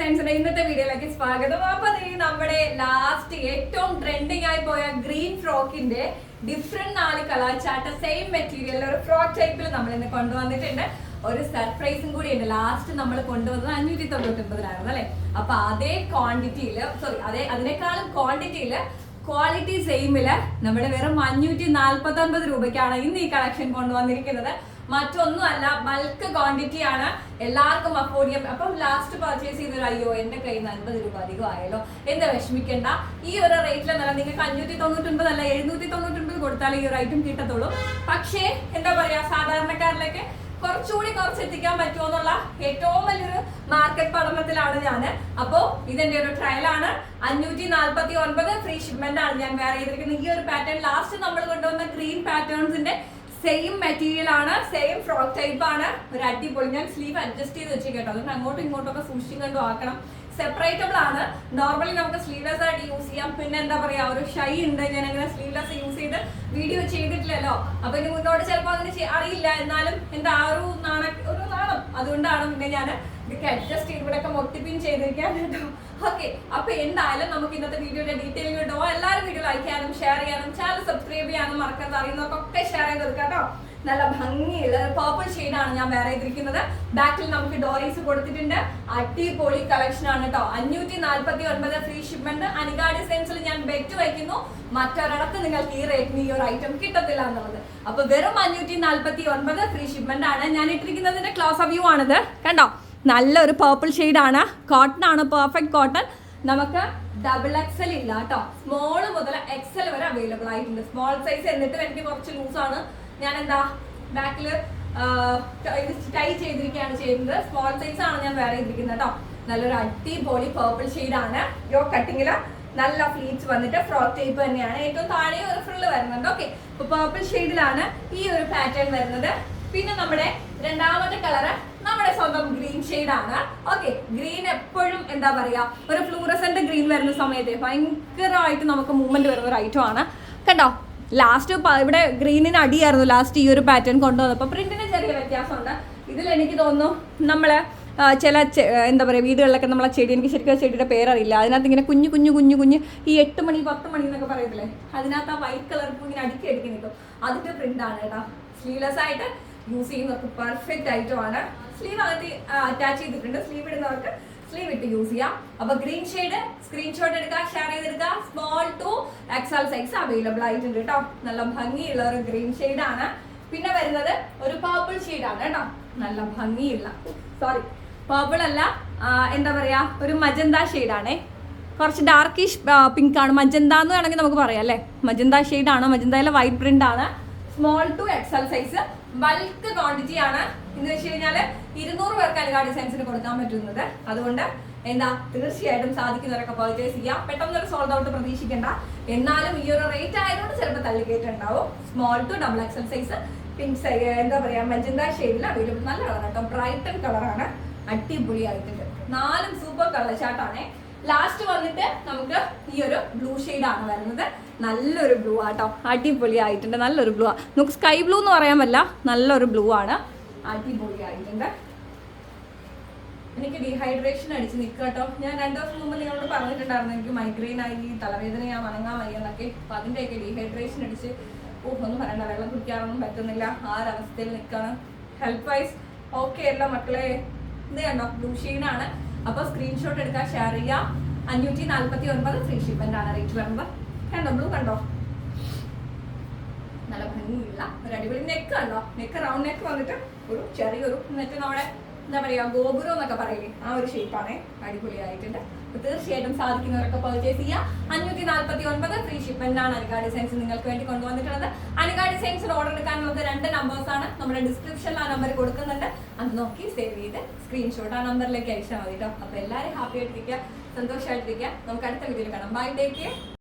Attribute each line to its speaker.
Speaker 1: ഡിസൈൻസിന്റെ ഇന്നത്തെ വീഡിയോയിലേക്ക് സ്വാഗതം. അപ്പൊ നമ്മുടെ ലാസ്റ്റ് ഏറ്റവും ട്രെൻഡിങ് ആയി പോയ ഗ്രീൻ ഫ്രോക്കിന്റെ ഡിഫറെന്റ് നാല് കളർ ചാട്ട സെയിം മെറ്റീരിയൽ ഒരു ഫ്രോക്ക് ടൈപ്പിൽ നമ്മൾ ഇന്ന് കൊണ്ടുവന്നിട്ടുണ്ട്. ഒരു സർപ്രൈസും കൂടി ഉണ്ട് ലാസ്റ്റ് നമ്മൾ കൊണ്ടുവന്നത് അഞ്ഞൂറ്റി തൊണ്ണൂറ്റി ഒമ്പതിലായിരുന്നു അല്ലെ? അപ്പൊ അതേ ക്വാണ്ടിറ്റിയിൽ സോറി അതേ അതിനേക്കാളും ക്വാണ്ടിറ്റിയിൽ ക്വാളിറ്റി സെയിമിൽ നമ്മുടെ വെറും അഞ്ഞൂറ്റി നാൽപ്പത്തി ഒൻപത് രൂപയ്ക്കാണ് ഇന്ന് ഈ കളക്ഷൻ കൊണ്ടുവന്നിരിക്കുന്നത്. മറ്റൊന്നുമല്ല ബൾക്ക് ക്വാണ്ടിറ്റി ആണ് എല്ലാവർക്കും അഫോർഡ് ചെയ്യാം അപ്പം ലാസ്റ്റ് പർച്ചേസ് ചെയ്തൊരു അയ്യോ എന്റെ കയ്യിൽ നിന്ന് അൻപത് രൂപ അധികം ആയാലോ എന്താ വിഷമിക്കേണ്ട? ഈ ഒരു റേറ്റിൽ നല്ല നിങ്ങൾക്ക് അഞ്ഞൂറ്റി തൊണ്ണൂറ്റൊൻപത് അല്ല എഴുന്നൂറ്റി തൊണ്ണൂറ്റൊൻപത് കൊടുത്താൽ ഈ ഒരു ഐറ്റം കിട്ടത്തുള്ളൂ. പക്ഷേ എന്താ പറയാ സാധാരണക്കാരിലേക്ക് കുറച്ചുകൂടി കുറച്ച് എത്തിക്കാൻ പറ്റുമോ എന്നുള്ള ഏറ്റവും വലിയൊരു മാർക്കറ്റ് പഠനത്തിലാണ് ഞാൻ അപ്പോൾ ഇതെന്റെ ഒരു ട്രയൽ ആണ്. അഞ്ഞൂറ്റി നാല്പത്തി ഒൻപത് ഫ്രീ ഷിപ്മെന്റ് ആണ് ഞാൻ വേറെ ചെയ്തിരിക്കുന്നത്. ഈ ഒരു പാറ്റേൺ ലാസ്റ്റ് നമ്മൾ കൊണ്ടുവന്ന ഗ്രീൻ പാറ്റേൺസിന്റെ സെയിം മെറ്റീരിയൽ ആണ് സെയിം ഫ്രോക്ക് ടൈപ്പ് ആണ്. ഒരു അടിപൊളി. ഞാൻ സ്ലീവ് അഡ്ജസ്റ്റ് ചെയ്ത് വെച്ചേ കേട്ടോ. അതുകൊണ്ട് അങ്ങോട്ടും ഇങ്ങോട്ടും ഒക്കെ സൂക്ഷിച്ചും കണ്ടും ആക്കണം. സെപ്പറേറ്റബിൾ ആണ്. നോർമലി നമുക്ക് സ്ലീവ്ലെസ് ആയിട്ട് യൂസ് ചെയ്യാം. പിന്നെ എന്താ പറയാ ഒരു ഷൈ ഉണ്ട്. ഞാൻ അങ്ങനെ സ്ലീവ്ലെസ് യൂസ് ചെയ്ത് വീഡിയോ ചെയ്തിട്ടില്ലല്ലോ. അപ്പൊ ഇനി മുന്നോട്ട് ചിലപ്പോൾ അങ്ങനെ അറിയില്ല. എന്നാലും എന്താ ആ ഒരു നാണ ഒരു നാണം. അതുകൊണ്ടാണ് ഞാൻ ഇതൊക്കെ അഡ്ജസ്റ്റ് ചെയ്ത് ഇവിടെ മൊട്ടിപ്പിൻ ചെയ്തിരിക്കാൻ കേട്ടോ. ഓക്കെ അപ്പൊ എന്തായാലും നമുക്ക് ഇന്നത്തെ വീഡിയോയുടെ ഡീറ്റെയിൽ കിട്ടുമോ എല്ലാവരും വീഡിയോ ലൈക്ക് ചെയ്യാനും ഷെയർ ചെയ്യാനും ചാനൽ സബ്സ്ക്രൈബ് ചെയ്യാനും മറക്കാതെ അറിയുന്നവർക്കൊക്കെ ഷെയർ ചെയ്ത് കേട്ടോ. നല്ല ഭംഗിയുള്ള പേർപ്പിൾ ആണ് ഞാൻ വേറെ ചെയ്തിരിക്കുന്നത്. ബാക്കിൽ നമുക്ക് ഡോറീസ് കൊടുത്തിട്ടുണ്ട്. അടിപൊളി കളക്ഷൻ ആണ് കേട്ടോ. അഞ്ഞൂറ്റി നാല്പത്തി ഒൻപത് ഫ്രീ ഷിപ്മെന്റ് അനികാ ഡിസൈൻസിൽ ഞാൻ ബെറ്റ് വയ്ക്കുന്നു മറ്റൊരിടത്ത് നിങ്ങൾക്ക് ഈ റേറ്റിന് ഈ ഒരു ഐറ്റം കിട്ടത്തില്ല എന്നുള്ളത്. അപ്പൊ വെറും അഞ്ഞൂറ്റി നാല്പത്തി ഒൻപത് ഫ്രീ ഷിപ്മെന്റ് ആണ് ഞാൻ ഇട്ടിരിക്കുന്നതിന്റെ ക്ലോസ് വ്യൂ ആണിത്. കണ്ടോ? നല്ലൊരു പർപ്പിൾ ആണ്. കോട്ടൺ ആണ് പെർഫെക്റ്റ് കോട്ടൺ നമുക്ക് ഡബിൾ എക്സൽ ഇല്ല കേട്ടോ. സ്മോൾ മുതൽ എക്സൽ വരെ അവൈലബിൾ ആയിട്ടുണ്ട്. സ്മോൾ സൈസ് എന്നിട്ടും എനിക്ക് കുറച്ച് ലൂസാണ് ഞാൻ എന്താ ബാക്കിൽ ടൈ ചെയ്തിരിക്കുകയാണ് ചെയ്യുന്നത്. സ്മോൾ സൈസ് ആണ് ഞാൻ വേറെ ചെയ്തിരിക്കുന്നത് കേട്ടോ. നല്ലൊരു അടിപൊളി പേർപ്പിൾ ആണ്. യോ കട്ടിങ്ങിൽ നല്ല ഫ്ലീറ്റ്സ് വന്നിട്ട് ഫ്രോക്ക് ടൈപ്പ് തന്നെയാണ്. ഏറ്റവും താഴെ ഒരു ഫ്രില്ല് വരുന്നുണ്ട്. ഓക്കെ അപ്പൊ പേർപ്പിൾ ഷെയ്ഡിലാണ് ഈ ഒരു പാറ്റേൺ വരുന്നത്. പിന്നെ നമ്മുടെ രണ്ടാമത്തെ കളറ് നമ്മുടെ സ്വന്തം ഗ്രീൻ ഷെയ്ഡ് ആണ്. ഓക്കെ ഗ്രീൻ എപ്പോഴും എന്താ പറയാ ഒരു ഫ്ലൂറസന്റ് ഗ്രീൻ വരുന്ന സമയത്ത് ഭയങ്കരമായിട്ട് നമുക്ക് മൂവ്മെന്റ് വരുന്ന ഒരു ഐറ്റം ആണ്. കണ്ടോ? ലാസ്റ്റ് ഇവിടെ ഗ്രീനിന് അടിയായിരുന്നു ലാസ്റ്റ് ഈ ഒരു പാറ്റേൺ കൊണ്ടുവന്നപ്പോൾ പ്രിന്റിന് ചെറിയ വ്യത്യാസമുണ്ട്. ഇതിൽ എനിക്ക് തോന്നുന്നു നമ്മൾ ചില എന്താ പറയുക വീടുകളിലൊക്കെ നമ്മളെ ചെടി എനിക്ക് ശരിക്കും ചെടിയുടെ പേരറിയില്ല. അതിനകത്ത് ഇങ്ങനെ കുഞ്ഞു കുഞ്ഞു കുഞ്ഞു കുഞ്ഞു ഈ എട്ട് മണി പത്ത് മണി എന്നൊക്കെ പറയത്തില്ലേ? അതിനകത്ത് ആ വൈറ്റ് കളർ ഇങ്ങനെ അടുക്കി അടുക്കി നിൽക്കും. പ്രിന്റ് ആണ് കേട്ടോ. സ്ലീവ്ലെസ് ആയിട്ട് യൂസ് ചെയ്യുന്നവർക്ക് പെർഫെക്റ്റ് ഐറ്റം ആണ് സ്ലീവ് അകത്ത് അറ്റാച്ച് ചെയ്തിട്ടുണ്ട്. സ്ലീവ് ഇടുന്നവർക്ക് സ്ലീവ് ഇട്ട് യൂസ് ചെയ്യാം. അപ്പൊ ഗ്രീൻ ഷെയ്ഡ് സ്ക്രീൻഷോട്ട് എടുക്കുക ഷെയർ ചെയ്തെടുക്കുക small to XL size available ആയിട്ടുണ്ട് കേട്ടോ. നല്ല ഭംഗിയുള്ള ഒരു ഗ്രീൻ ഷെയ്ഡ് ആണ്. പിന്നെ വരുന്നത് ഒരു പേർപ്പിൾ ഷെയ്ഡ് ആണ് കേട്ടോ. നല്ല ഭംഗിയുള്ള സോറി പേർപ്പിൾ അല്ല എന്താ പറയാ ഒരു മജന്ത ഷെയ്ഡ് ആണേ. കുറച്ച് ഡാർക്കിഷ് പിങ്ക് ആണ്. മജന്ത എന്ന് വേണമെങ്കിൽ നമുക്ക് പറയാം അല്ലേ? മജന്ത ഷെയ്ഡ് ആണ്? മജന്തയിലെ വൈറ്റ് പ്രിന്റ് ആണ്. Small to XL size bulk quantity ആണ്. എന്ന് വെച്ച് കഴിഞ്ഞാൽ ഇരുന്നൂറ് പേർക്ക് അനുകാ ഡിസൈൻസിന് കൊടുക്കാൻ പറ്റുന്നത്. അതുകൊണ്ട് എന്താ തീർച്ചയായിട്ടും സാധിക്കുന്നവരൊക്കെ പർച്ചേസ് ചെയ്യാം. പെട്ടെന്നൊരു സോൾഡ് ഔട്ട് പ്രതീക്ഷിക്കേണ്ട. എന്നാലും ഈ ഒരു റേറ്റ് ആയതുകൊണ്ട് ചിലപ്പോൾ തള്ളിക്കേറ്റുണ്ടാവും small to double XL size pink എന്താ പറയാ മജന്ത ഷെയ്ഡിൽ അവൈലബിൾ നല്ല കളർ കേട്ടോ. ബ്രൈറ്റൻ കളറാണ് അടിപൊളിയായിട്ടുണ്ട്. നാലും സൂപ്പർ കളർ ചാട്ടാണേ ലാസ്റ്റ് വന്നിട്ട് നമുക്ക് ഈ ഒരു ബ്ലൂ ആണ് വരുന്നത്. നല്ലൊരു ബ്ലൂ ആട്ടോ. അടിപൊളി ആയിട്ടുണ്ട് നല്ലൊരു ബ്ലൂ നമുക്ക് സ്കൈ ബ്ലൂ എന്ന് പറയാൻ പറ്റില്ല. നല്ലൊരു ബ്ലൂ ആണ്. അടിപൊളി ആയിട്ടുണ്ട് എനിക്ക് ഡീഹൈഡ്രേഷൻ അടിച്ച് നിൽക്കുക കേട്ടോ. ഞാൻ രണ്ടു ദിവസം മുമ്പ് നിങ്ങളോട് പറഞ്ഞിട്ടുണ്ടായിരുന്നു എനിക്ക് മൈഗ്രെയിൻ ആയി തലവേദന ഞാൻ വണങ്ങാൻ വയ്യ എന്നൊക്കെ. അപ്പൊ അതിന്റെയൊക്കെ ഡീഹൈഡ്രേഷൻ അടിച്ച് ഓ ഒന്നും പറയണ്ട. വെള്ളം കുടിക്കാനൊന്നും പറ്റുന്നില്ല. ആ ഒരവസ്ഥയിൽ നിൽക്കുകയാണ്. ഹെൽത്ത് വൈസ് ഓക്കെ അല്ല മക്കളെ. ഇത് കണ്ടോ? ബ്ലൂ ആണ്. അപ്പൊ സ്ക്രീൻഷോട്ട് എടുക്കാൻ ഷെയർ ചെയ്യാം. അഞ്ഞൂറ്റി നാല്പത്തി ഒൻപത് ഫ്രീ ഷിപ്മെന്റ് ആണ് റേറ്റ് വരുന്നത് കണ്ടോ ബ്ലൂ കണ്ടോ? നല്ല ഭംഗിയുള്ള ഒരു അടിപൊളി നെക്ക് കണ്ടോ? നെക്ക് റൗണ്ട് നെക്ക് വന്നിട്ട് ഒരു ചെറിയൊരു നെക്ക് നമ്മുടെ എന്താ പറയാ ഗോപുരം എന്നൊക്കെ പറയില്ലേ ആ ഒരു ഷേപ്പാണ് അടിപൊളിയായിട്ടുണ്ട്. തീർച്ചയായിട്ടും സാധിക്കുന്നവരൊക്കെ പർച്ചേസ് ചെയ്യാം. അഞ്ഞൂറ്റി നാല്പത്തി ഒൻപത് ഫ്രീ ആണ് അനുകാ ഡിസൈൻസ് നിങ്ങൾക്ക് വേണ്ടി കൊണ്ടുവന്നിട്ടുള്ളത്. അനുകാ ഡിസൈൻസിൽ ഓർഡർ എടുക്കാനുള്ളത് രണ്ട് നമ്പേഴ്സ് ആണ്. നമ്മുടെ ഡിസ്ക്രിപ്ഷനിൽ ആ നമ്പർ കൊടുക്കുന്നുണ്ട്. നോക്കി സേവ് ചെയ്ത് സ്ക്രീൻഷോട്ട് ആ നമ്പറിലേക്ക് അയച്ചാൽ മതി കേട്ടോ അപ്പൊ എല്ലാവരും ഹാപ്പി ആയിട്ടിരിക്കുക സന്തോഷമായിട്ടിരിക്കുക നമുക്ക് അടുത്ത വീഡിയോയിൽ കാണാം. Bye take